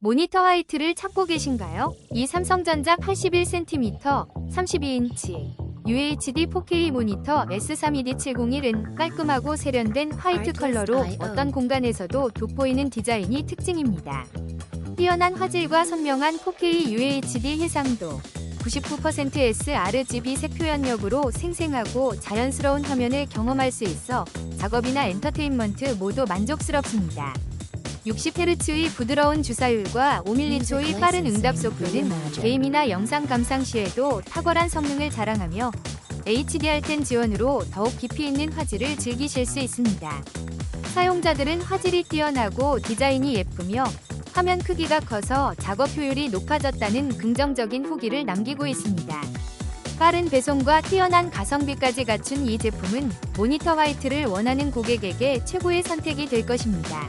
모니터 화이트를 찾고 계신가요? 이 삼성전자 81cm, 32인치 UHD 4K 모니터 S32D701은 깔끔하고 세련된 화이트 컬러로 어떤 공간에서도 돋보이는 디자인이 특징입니다. 뛰어난 화질과 선명한 4K UHD 해상도, 99% sRGB 색 표현력으로 생생하고 자연스러운 화면을 경험할 수 있어 작업이나 엔터테인먼트 모두 만족스럽습니다. 60Hz의 부드러운 주사율과 5mm초의 빠른 응답 속도는 게임이나 영상 감상 시에도 탁월한 성능을 자랑하며 HDR10 지원으로 더욱 깊이 있는 화질을 즐기실 수 있습니다. 사용자들은 화질이 뛰어나고 디자인이 예쁘며 화면 크기가 커서 작업 효율이 높아졌다는 긍정적인 후기를 남기고 있습니다. 빠른 배송과 뛰어난 가성비까지 갖춘 이 제품은 모니터 화이트를 원하는 고객에게 최고의 선택이 될 것입니다.